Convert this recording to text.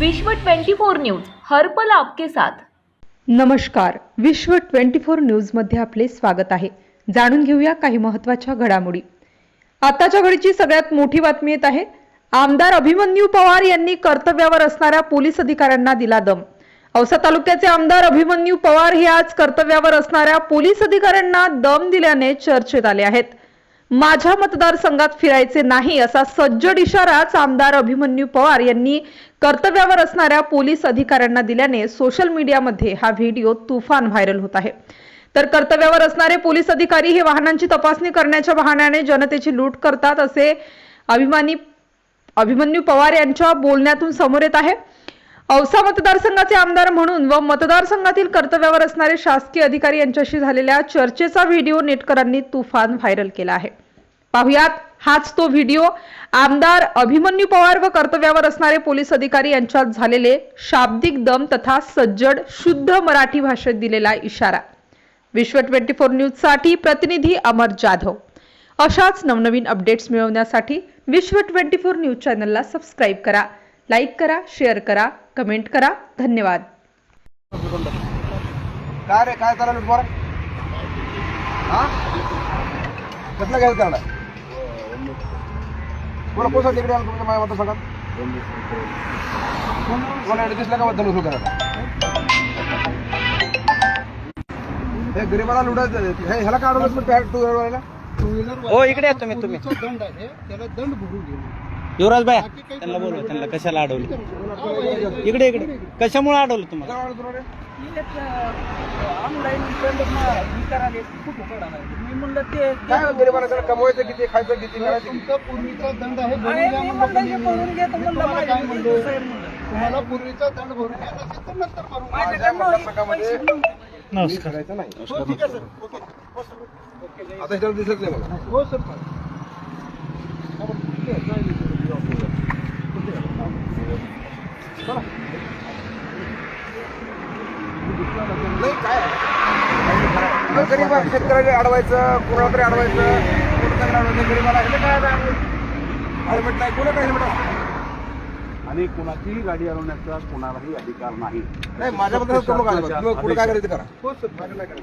विश्व 24 न्यूज हरपल आपके साथ. नमस्कार. विश्व 24 न्यूजमध्ये आपले स्वागत आहे. जाणून घेऊया काही महत्त्वाच्या घडामोडी. आताच्या घडीची सगळ्यात मोठी बातमी येत आहे. आमदार अभिमन्यू पवार यांनी कर्तव्यावर असणाऱ्या पोलीस अधिकाऱ्यांना दिला दम. औसा तालुक्याचे आमदार अभिमन्यू पवार हे आज कर्तव्यावर असणाऱ्या पोलीस अधिकाऱ्यांना दम दिल्याने चर्चेत आले आहेत. माझ्या मतदारसंघात फिरायचे नाही असा सज्जड इशाराच आमदार अभिमन्यू पवार यांनी कर्तव्यावर असणाऱ्या पोलीस अधिकाऱ्यांना दिल्याने सोशल मीडियामध्ये हा व्हिडिओ तुफान व्हायरल होत आहे. तर कर्तव्यावर असणारे पोलीस अधिकारी हे वाहनांची तपासणी करण्याच्या बहाण्याने जनतेची लूट करतात असे अभिमानी अभिमन्यू पवार यांच्या बोलण्यातून समोर येत आहे. औसा मतदारसंघाचे आमदार म्हणून व मतदारसंघातील कर्तव्यावर असणारे शासकीय अधिकारी यांच्याशी झालेल्या चर्चेचा व्हिडिओ नेटकरांनी तुफान व्हायरल केला आहे. पाहुयात हाच तो व्हिडिओ. आमदार अभिमन्यू पवार व कर्तव्यावर असणारे पोलीस अधिकारी यांच्यात झालेले शाब्दिक दम तथा सज्जड शुद्ध मराठी भाषेत दिलेला इशारा. विश्व ट्वेंटी फोर न्यूजसाठी प्रतिनिधी अमर जाधव. अशाच नवनवीन अपडेट्स मिळवण्यासाठी विश्व ट्वेंटी फोर न्यूज चॅनलला सबस्क्राईब करा. लाईक करा शेअर करा कमेंट करा. धन्यवाद. काय रे काय चालू बरं हा? कसलं घ्यायचं त्याला कोणा कोणता तिकडे आला तुमच्या माझ्या मतदारसंघात कोणा दिसला का बद्दल करायला? हे गरीबाला लुटायचं हे ह्याला काढून टू व्हीलरवाल्याला हो इकडे या तुम्ही तुम्ही. दंड आहे. त्याला दंड भरून घेऊ युवराज बाया त्यांना बोलवा त्यांना कशाला अडवलं? इकडे इकडे. कशामुळे अडवलं तुम्हाला? ऑनलाईन मी म्हणलं ते काय गरीबाला त्याला कमवायचं किती खायचं किती करायचं किती? तुमचा पूर्वीचा दंड आहे भरून म्हणलं तुम्हाला काय म्हणलो? तुम्हाला पूर्वीचा दंड भरून तर नंतर मी करायचं नाही. हो आता ह्याच्यावर दिसत नाही मला. हो सर. नाही काय? गरीब शेतकऱ्याला अडवायचं कोणाला तरी अडवायचं गरीबाला हे काय हेल्मेट नाही कोणा काय हेल्मेट असतं आणि कुणाचीही गाडी अडवण्याचा कोणालाही अधिकार नाही. नाही माझ्याबद्दल करू नका पुढे काय करायचं करा? हो सर करायचं.